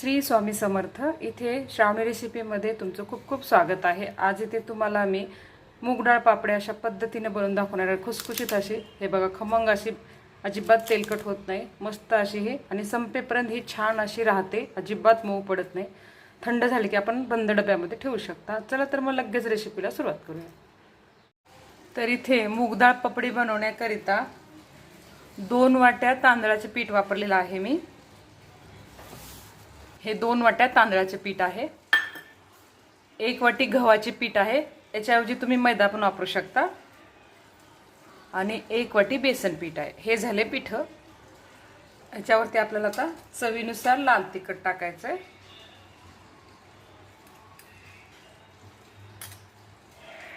श्री स्वामी समर्थ इथे श्रावणी रेसिपीमध्ये तुमचं खूप खूप स्वागत आहे. आज इथे तुम्हाला मी मूगडाळ पापड्या अशा पद्धतीने बनवून दाखवणार आहे. खुसखुशीत अशी. हे बघा खमंग अशी अजिबात तेलकट होत नाही. मस्त अशी हे. आणि संपेपर्यंत ही छान अशी राहते. अजिबात मऊ पडत नाही. थंड झाली की आपण बंद डब्यामध्ये ठेवू शकता. चला तर मग लगेच रेसिपीला सुरुवात करूया. तर इथे मूगडाळ पापडी पपडी बनवण्याकरिता दोन वाट्या तांदळाचे पीठ वापरलेलं आहे मी. हे दोन वाट्या तांदळाचे पीठ आहे. एक वाटी गव्हाचे पीठ आहे. याच्याऐवजी तुम्ही मैदा पण वापरू शकता. आणि एक वाटी बेसन पीठ आहे. हे झाले पीठ. याच्यावरती आपल्याला आता चवीनुसार लाल तिखट टाकायचं आहे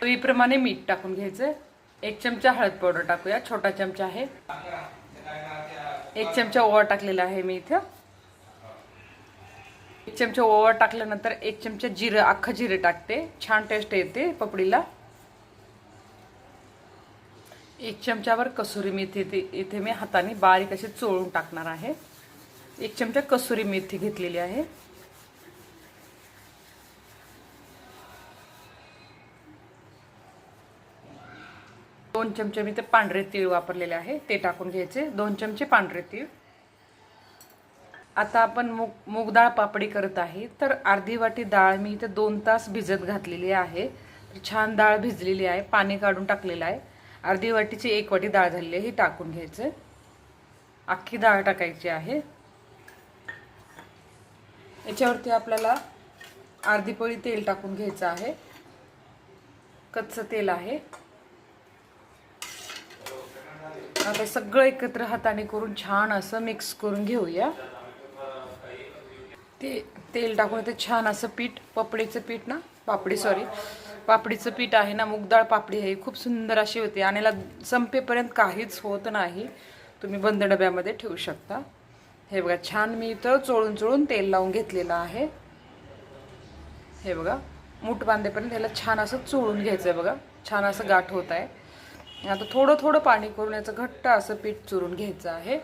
चवीप्रमाणे मीठ टाकून घ्यायचं एक चमचा हळद पावडर टाकूया. छोटा चमचा आहे. एक चमचा ओवा टाकलेला आहे मी इथं. एक चमचा ओवा टाकल्यानंतर एक चमचा जिरं अख्खं जिरं टाकते. छान टेस्ट येते पपडीला. एक चमच्यावर कसुरी मेथी इथे इथे मी हाताने. बारीक असे चोळून टाकणार आहे. एक चमचा कसुरी मेथी घेतलेली आहे. दोन चमचे मी ते पांढरे तीळ वापरलेले आहे. ते टाकून घ्यायचे. दोन चमचे पांढरे तीळ. आता आपण मूग मूग डाळ पापडी करत आहे. तर अर्धी वाटी डाळ मी इथे दोन तास भिजत घातलेली आहे. तर छान डाळ भिजलेली आहे. पाणी काढून टाकलेलं आहे. अर्धी वाटीची एक वाटी डाळ झालेली आहे. ही टाकून घ्यायचं. अख्खी डाळ टाकायची आहे. याच्यावरती आपल्याला अर्धी पोळी तेल टाकून घ्यायचं आहे. कच्चं तेल आहे. आता सगळं एकत्र हाताने करून छान असं मिक्स करून घेऊया. ते तेल टाकून ते छान असं पीठ पपडीचं पीठ ना? पापडी सॉरी पापडीचं पीठ आहे ना मुगडाळ पापडी आहे. खूप सुंदर अशी होते. आणि याला संपेपर्यंत काहीच होत नाही. तुम्ही बंद डब्यामध्ये ठेवू शकता. हे बघा छान मी इथं चोळून चोळून तेल लावून घेतलेलं आहे. हे बघा मूठ बांधेपर्यंत ह्याला छान असं चोळून घ्यायचं आहे बघा. छान असं गाठ होत आहे. आता थोडं थोडं पाणी करून याचं घट्ट असं पीठ चुरून घ्यायचं आहे.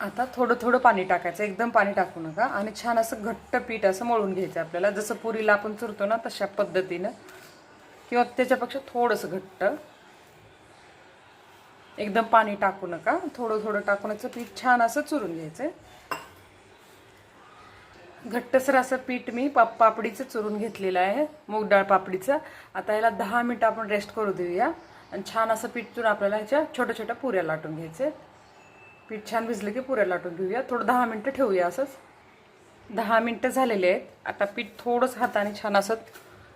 आता थोडं थोडं पाणी टाकायचं एकदम पाणी टाकू नका. आणि छान असं घट्ट पीठ असं मळून घ्यायचं आपल्याला. जसं पुरीला आपण चुरतो ना तशा पद्धतीनं. किंवा त्याच्यापेक्षा थोडंसं घट्ट. एकदम पाणी टाकू नका. थोडं थोडं टाकून याचं पीठ छान असं चुरून घ्यायचं घट्टसर असं पीठ मी पाप पापडीचं चुरून घेतलेलं आहे मूग डाळ पापडीचं. आता याला दहा मिनटं आपण रेस्ट करू देऊया. आणि छान असं पीठ चुरून आपल्याला ह्याच्या छोट्या छोट्या पुऱ्या लाटून घ्यायचे. पीठ छान भिजलं की पुऱ्या लाटून घेऊया. थोडं दहा मिनटं ठेवूया असंच. दहा मिनटं झालेले आहेत. आता पीठ थोडंसं हाताने छान असं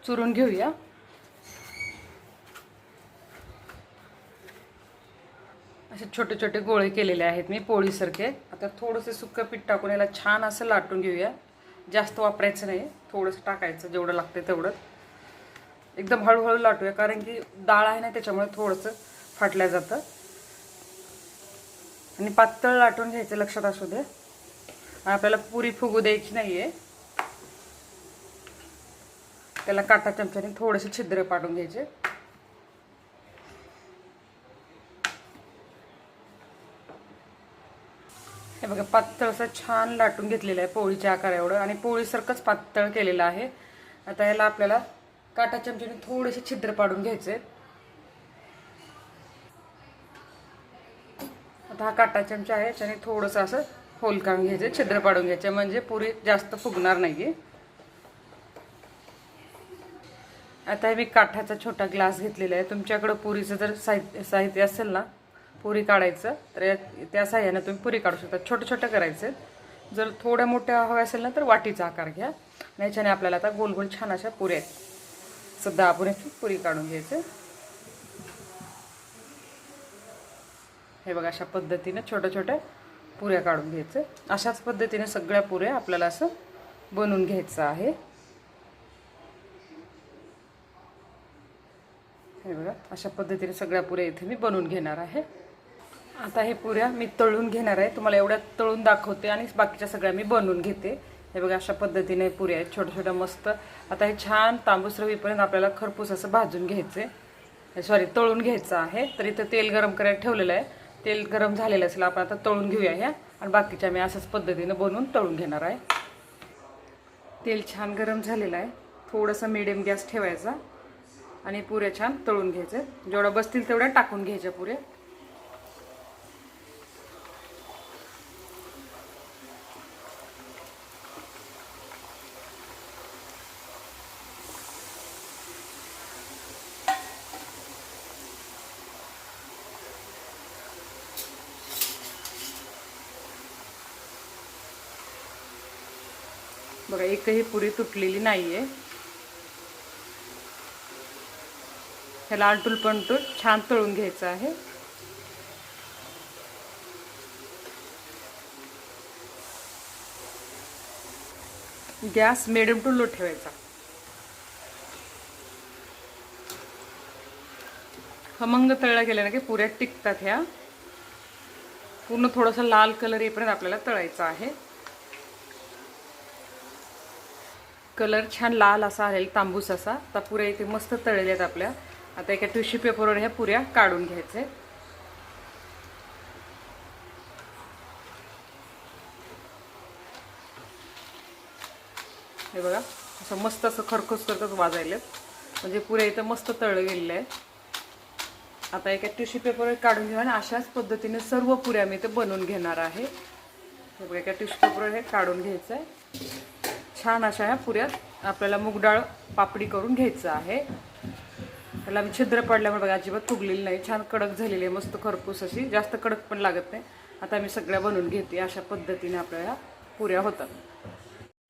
चुरून घेऊया. असे छोटे छोटे गोळे केलेले आहेत मी पोळीसारखे. आता थोडंसं सुक्कं पीठ टाकून याला छान असं लाटून घेऊया. जास्त वापरायचं नाही. थोडंसं टाकायचं जेवढं लागतं तेवढं. एकदम हळूहळू लाटूया कारण की डाळ आहे ना त्याच्यामुळे थोडंसं फाटल्या जातं. आणि पातळ लाटून घ्यायचं लक्षात असू दे. आपल्याला पुरी फुगू द्यायची नाही आहे त्याला काटा चमच्याने थोडेसे छिद्र पाडून घ्यायचे. हे बघा पातळ असं छान लाटून घेतलेलं आहे पोळीच्या आकार एवढं आणि पोळीसारखंच पातळ केलेलं आहे. आता याला आपल्याला काटा चमच्याने थोडेसे छिद्र पाडून घ्यायचे. आता हा काटा चमचा आहे त्याने थोडंसं असं होल घ्यायचं छिद्र पाडून घ्यायचं म्हणजे पुरी जास्त फुगणार नाही आता हे मी काठाचा छोटा ग्लास घेतलेला आहे. तुमच्याकडं पुरीचं जर साहित्य साहित्य असेल ना पुरी काढायचं तर या त्या साह्यानं तुम्ही पुरी काढू शकता. छोटं छोटं करायचं जर थोड्या मोठ्या हव्या असेल ना तर वाटीचा आकार घ्या. आणि याच्याने आपल्याला आता गोल गोल छान अशा पुऱ्या आहेत. सध्या आपण पुरी काढून घ्यायचं हे बघा अशा पद्धतीने छोट्या छोट्या पुऱ्या काढून घ्यायचं. अशाच पद्धतीने सगळ्या पुऱ्या आपल्याला असं बनवून घ्यायचं आहे. हे बघा अशा पद्धतीने सगळ्या पुऱ्या इथे मी बनवून घेणार आहे. आता हे पुऱ्या मी तळून घेणार आहे. तुम्हाला एवढ्या तळून दाखवते आणि बाकीच्या सगळ्या मी बनवून घेते. हे बघा अशा पद्धतीने पुऱ्या आहेत छोट्या छोट्या मस्त. आता हे छान तांबूस रवीपर्यंत आपल्याला खरपूस असं भाजून घ्यायचे. सॉरी तळून घ्यायचं आहे. तर इथं तेल गरम करायला ठेवलेलं आहे. तेल गरम झालेलं असेल आपण आता तळून घेऊया ह्या. आणि बाकीच्या मी अशाच पद्धतीनं बनवून तळून घेणार आहे. तेल छान गरम झालेलं आहे. थोडंसं मिडियम गॅस ठेवायचा. आणि पुऱ्या छान तळून घ्यायचं. जेवढ्या बसतील तेवढ्या टाकून घ्यायच्या पुऱ्या. बघा एकही पुरी तुटलेली नाहीये. ह्याला आलटूल पलटून छान तळून घ्यायचं आहे. गॅस मिडियम टू लो ठेवायचा. खमंग तळला गेल्या ना की पुऱ्या टिकतात ह्या. पूर्ण थोडासा लाल कलर येईपर्यंत आपल्याला तळायचा आहे. कलर छान लाल असा आहे तांबूस असा. आता पुऱ्या इथे मस्त तळलेत आहेत आपल्या. आता एका टिश्यू पेपरवर ह्या पुऱ्या काढून घ्यायचे. हे बघा असं मस्त असं खरखस खरखस वाजायले. म्हणजे पुऱ्या इथं मस्त तळ गेलेलं आहे आता एका टिश्यू पेपरवर काढून घेऊ आणि अशाच पद्धतीने सर्व पुऱ्या मी इथे बनवून घेणार आहे. हे बघा एका टिश्यू पेपरवर हे काढून घ्यायचं आहे छान अशा ह्या पुऱ्यात आपल्याला मुगडाळ पापडी करून घ्यायचं आहे. त्याला मी छिद्र पडल्यामुळे बघा अजिबात फुगलेली नाही. छान कडक झालेली आहे मस्त खरपूस अशी. जास्त कडक पण लागत नाही. आता मी सगळ्या बनवून घेते. अशा पद्धतीने आपल्याला पुऱ्या होतात.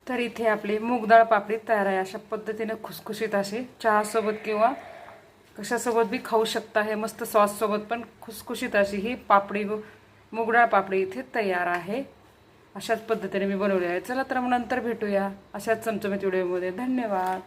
तर इथे आपली मूगडाळ पापडी तयार आहे. अशा पद्धतीने खुसखुशीत अशी चहासोबत किंवा कशासोबत बी खाऊ शकता. हे मस्त सॉससोबत पण खुसखुशीत अशी ही पापडी मूगडाळ पापडी इथे तयार आहे. अशाच पद्धतीने मी बनवले आहे चला तर मग नंतर भेटूया अशाच चमचमीत व्हिडिओमध्ये. धन्यवाद.